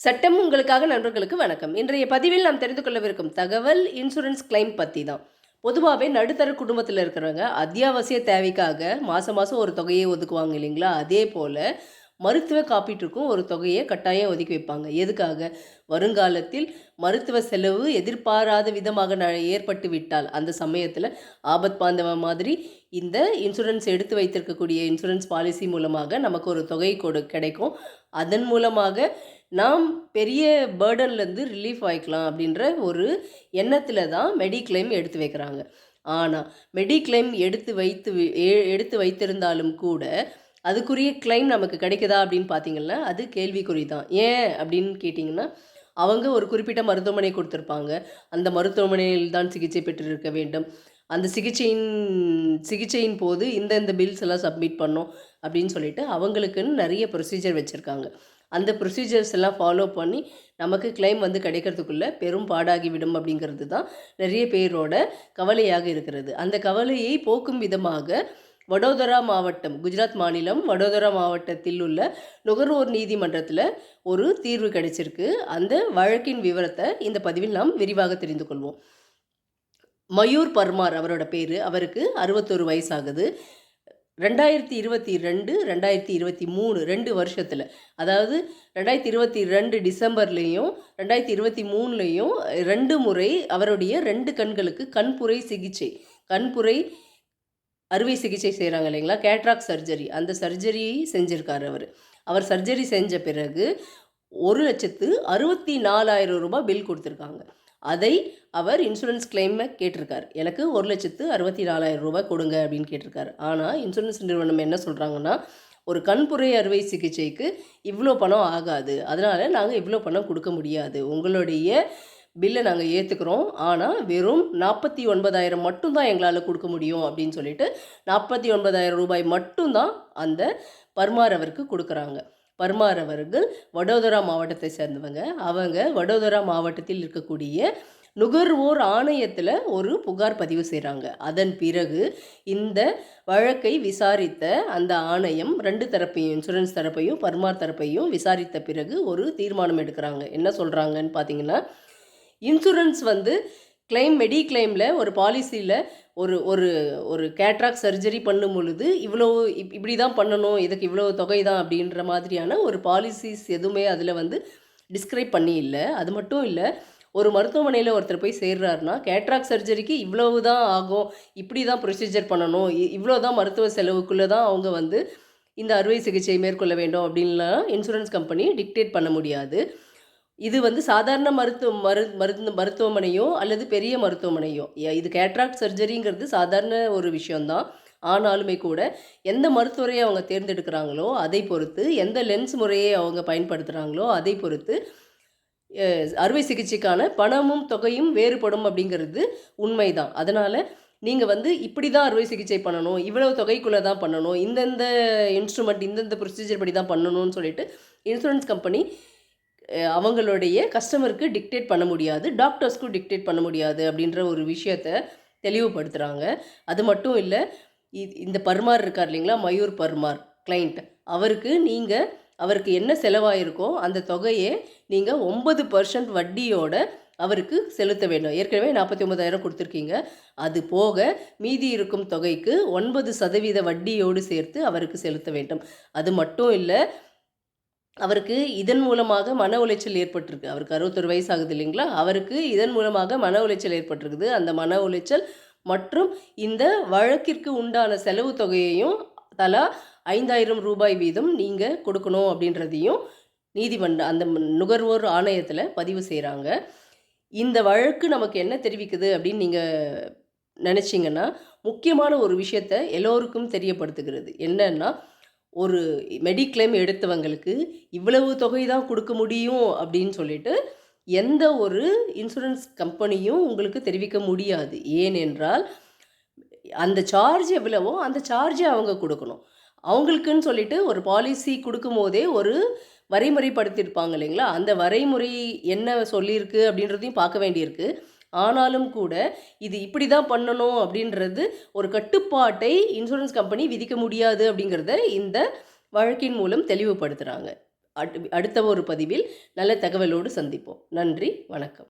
சட்டம் உங்களுக்காக நண்பர்களுக்கு வணக்கம். இன்றைய பதிவில் நாம் தெரிந்து கொள்ளவிருக்கும் தகவல் இன்சூரன்ஸ் கிளைம் பற்றி தான் பொதுவாகவே நடுத்தர குடும்பத்தில் இருக்கிறவங்க அத்தியாவசிய தேவைக்காக மாதம் மாதம் ஒரு தொகையை ஒதுக்குவாங்க இல்லைங்களா? அதே போல் மருத்துவ காப்பீட்டுக்கும் ஒரு தொகையை கட்டாயம் ஒதுக்கி வைப்பாங்க. எதுக்காக? வருங்காலத்தில் மருத்துவ செலவு எதிர்பாராத விதமாக ந ஏற்பட்டு விட்டால். அந்த சமயத்தில் ஆபத் பாந்தவ மாதிரி இந்த இன்சூரன்ஸ் எடுத்து வைத்திருக்கக்கூடிய இன்சூரன்ஸ் பாலிசி மூலமாக நமக்கு ஒரு தொகை கொடு கிடைக்கும். அதன் மூலமாக நாம் பெரிய பேர்டன்லேருந்து ரிலீஃப் ஆகிக்கலாம் அப்படின்ற ஒரு எண்ணத்தில் தான் மெடிக்ளைம் எடுத்து வைக்கிறாங்க. ஆனால் மெடிக்ளைம் எடுத்து வைத்து எடுத்து வைத்திருந்தாலும் கூட அதுக்குரிய கிளைம் நமக்கு கிடைக்குதா அப்படின்னு பார்த்தீங்கன்னா அது கேள்விக்குறி தான். ஏன் அப்படின்னு கேட்டிங்கன்னா அவங்க ஒரு குறிப்பிட்ட மருத்துவமனை கொடுத்துருப்பாங்க. அந்த மருத்துவமனையில் தான் சிகிச்சை பெற்றிருக்க வேண்டும். அந்த சிகிச்சையின் சிகிச்சையின் போது இந்த இந்த பில்ஸ் எல்லாம் சப்மிட் பண்ணோம் அப்படின்னு சொல்லிட்டு அவங்களுக்குன்னு நிறைய ப்ரொசீஜர் வச்சுருக்காங்க. அந்த ப்ரொசீஜர்ஸ் எல்லாம் ஃபாலோ பண்ணி நமக்கு கிளைம் வந்து கிடைக்கிறதுக்குள்ளே பெரும் பாடாகிவிடும் அப்படிங்கிறது தான் நிறைய பேரோட கவலையாக இருக்கிறது. அந்த கவலையை போக்கும் விதமாக வடோதரா மாவட்டம் குஜராத் மாநிலம் வடோதரா மாவட்டத்தில் உள்ள நுகர்வோர் நீதிமன்றத்தில் ஒரு தீர்வு கிடைச்சிருக்கு. அந்த வழக்கின் விவரத்தை இந்த பதிவில் நாம் விரிவாக தெரிந்து கொள்வோம். மயூர் பர்மார் அவரோட பேர் அவருக்கு அறுபத்தொரு வயசாகுது. ரெண்டாயிரத்தி இருபத்தி ரெண்டு ரெண்டாயிரத்தி இருபத்தி மூணு ரெண்டு வருஷத்தில் அதாவது ரெண்டாயிரத்தி இருபத்தி ரெண்டு டிசம்பர்லேயும் ரெண்டாயிரத்தி இருபத்தி மூணுலேயும் ரெண்டு முறை அவருடைய ரெண்டு கண்களுக்கு கண்புரை சிகிச்சை கண்புரை அறுவை சிகிச்சை செய்கிறாங்க இல்லைங்களா? Cataract surgery. அந்த சர்ஜரி செஞ்சுருக்காரு அவர். அவர் சர்ஜரி செஞ்ச பிறகு ஒரு லட்சத்து அறுபத்தி நாலாயிரம் ரூபாய் பில் கொடுத்துருக்காங்க. அதை அவர் இன்சூரன்ஸ் கிளைமை கேட்டிருக்கார். எனக்கு ஒரு லட்சத்து அறுபத்தி நாலாயிரம் ரூபாய் கொடுங்க அப்படின்னு கேட்டிருக்காரு. ஆனால் இன்சூரன்ஸ் நிறுவனம் என்ன சொல்கிறாங்கன்னா ஒரு கண்புரை அறுவை சிகிச்சைக்கு இவ்வளோ பணம் ஆகாது. அதனால் நாங்கள் இவ்வளோ பணம் கொடுக்க முடியாது. உங்களுடைய பில்லை நாங்கள் ஏற்றுக்கிறோம் ஆனால் வெறும் நாற்பத்தி ஒன்பதாயிரம் மட்டும்தான் எங்களால் கொடுக்க முடியும் அப்படின்னு சொல்லிட்டு நாற்பத்தி ஒன்பதாயிரம் ரூபாய் மட்டும்தான் அந்த பர்மார் அவருக்கு கொடுக்குறாங்க. பர்மார் அவர்கள் வடோதரா மாவட்டத்தை சேர்ந்தவங்க. அவங்க வடோதரா மாவட்டத்தில் இருக்கக்கூடிய நுகர்வோர் ஆணையத்தில் ஒரு புகார் பதிவு செய்கிறாங்க அதன் பிறகு இந்த வழக்கை விசாரித்த அந்த ஆணையம் ரெண்டு தரப்பையும் இன்சூரன்ஸ் தரப்பையும் பர்மார் தரப்பையும் விசாரித்த பிறகு ஒரு தீர்மானம் எடுக்கிறாங்க. என்ன சொல்கிறாங்கன்னு பார்த்தீங்கன்னா இன்சூரன்ஸ் வந்து கிளைம் மெடி கிளைமில் ஒரு பாலிசியில் ஒரு ஒரு ஒரு கேட்ராக் சர்ஜரி பண்ணும் பொழுது இவ்வளோ இப் இப்படி தான் பண்ணணும் இதுக்கு இவ்வளோ தொகை தான் அப்படின்ற மாதிரியான ஒரு பாலிசிஸ் எதுவுமே அதில் வந்து டிஸ்கிரைப் பண்ணி இல்லை. அது மட்டும் இல்லை ஒரு மருத்துவமனையில் ஒருத்தர் போய் சேர்றாருனா கேட்ராக் சர்ஜரிக்கு இவ்வளவு தான் ஆகும் இப்படி தான் ப்ரொசீஜர் பண்ணணும் இ- இவ்வளோ தான் மருத்துவ செலவுக்குள்ளே தான் அவங்க வந்து இந்த அறுவை சிகிச்சை மேற்கொள்ள வேண்டும் அப்படின்லாம் இன்சூரன்ஸ் கம்பெனி டிக்டேட் பண்ண முடியாது. இது வந்து சாதாரண மருத்துவ மரு மருந்து மருத்துவமனையோ அல்லது பெரிய மருத்துவமனையோ. ஏ- இது கேட்ராக்ட் சர்ஜரிங்கிறது சாதாரண ஒரு விஷயம்தான். ஆனாலுமே கூட எந்த மருத்துவரையை அவங்க தேர்ந்தெடுக்கிறாங்களோ அதை பொறுத்து எந்த லென்ஸ் முறையை அவங்க பயன்படுத்துகிறாங்களோ அதை பொறுத்து அறுவை சிகிச்சைக்கான பணமும் தொகையும் வேறுபடும் அப்படிங்கிறது உண்மைதான். அதனால் நீங்கள் வந்து இப்படி தான் அறுவை சிகிச்சை பண்ணணும் இவ்வளவு தொகைக்குள்ளே தான் பண்ணணும் இந்தந்த இன்ஸ்ட்ருமெண்ட் இந்தந்த ப்ரொசீஜர் படி தான் பண்ணணும்னு சொல்லிட்டு இன்சூரன்ஸ் கம்பெனி அவங்களுடைய கஸ்டமருக்கு டிக்டேட் பண்ண முடியாது டாக்டர்ஸ்க்கும் டிக்டேட் பண்ண முடியாது அப்படின்ற ஒரு விஷயத்த தெளிவுபடுத்துகிறாங்க அது மட்டும் இல்லை இந்த பர்மார் இருக்கார் இல்லைங்களா மயூர் பர்மார் கிளைண்ட் அவருக்கு நீங்கள் அவருக்கு என்ன செலவாயிருக்கோ அந்த தொகையை நீங்கள் ஒன்பது பர்சன்ட் வட்டியோட அவருக்கு செலுத்த வேண்டும். ஏற்கனவே நாற்பத்தி ஒன்பதாயிரம் கொடுத்துருக்கீங்க. அது போக மீதி இருக்கும் தொகைக்கு ஒன்பது சதவீத வட்டியோடு சேர்த்து அவருக்கு செலுத்த வேண்டும். அது மட்டும் இல்லை அவருக்கு இதன் மூலமாக மன உளைச்சல் ஏற்பட்டிருக்கு. அவருக்கு அறுபத்தொரு வயசு ஆகுது இல்லைங்களா? அவருக்கு இதன் மூலமாக மன உளைச்சல் ஏற்பட்டிருக்குது. அந்த மன உளைச்சல் மற்றும் இந்த வழக்கிற்கு உண்டான செலவு தொகையையும் தலா ஐந்தாயிரம் ரூபாய் வீதம் நீங்கள் கொடுக்கணும் அப்படின்றதையும் நீதிமன்ற அந்த நுகர்வோர் ஆணையத்தில் பதிவு செய்கிறாங்க இந்த வழக்கு நமக்கு என்ன தெரிவிக்குது அப்படின்னு நீங்கள் நினச்சிங்கன்னா முக்கியமான ஒரு விஷயத்த எல்லோருக்கும் தெரியப்படுத்துகிறது. என்னன்னா ஒரு மெடிக்ளைம் எடுத்தவங்களுக்கு இவ்வளவு தொகை தான் கொடுக்க முடியும் அப்படின்னு சொல்லிட்டு எந்த ஒரு இன்சூரன்ஸ் கம்பெனியும் உங்களுக்கு தெரிவிக்க முடியாது. ஏனென்றால் அந்த சார்ஜ் எவ்வளவோ அந்த சார்ஜை அவங்க கொடுக்கணும். அவங்களுக்குன்னு சொல்லிட்டு ஒரு பாலிசி கொடுக்கும் போதே ஒரு வரைமுறைப்படுத்தியிருப்பாங்க இல்லைங்களா? அந்த வரைமுறை என்ன சொல்லியிருக்கு அப்படின்றதையும் பார்க்க வேண்டியிருக்கு. ஆனாலும் கூட இது இப்படி தான் பண்ணணும் அப்படின்றது ஒரு கட்டுப்பாட்டை இன்சூரன்ஸ் கம்பெனி விதிக்க முடியாது அப்படிங்கிறத இந்த வழக்கின் மூலம் தெளிவுபடுத்துகிறாங்க அடுத்த ஒரு பதிவில் நல்ல தகவலோடு சந்திப்போம். நன்றி வணக்கம்.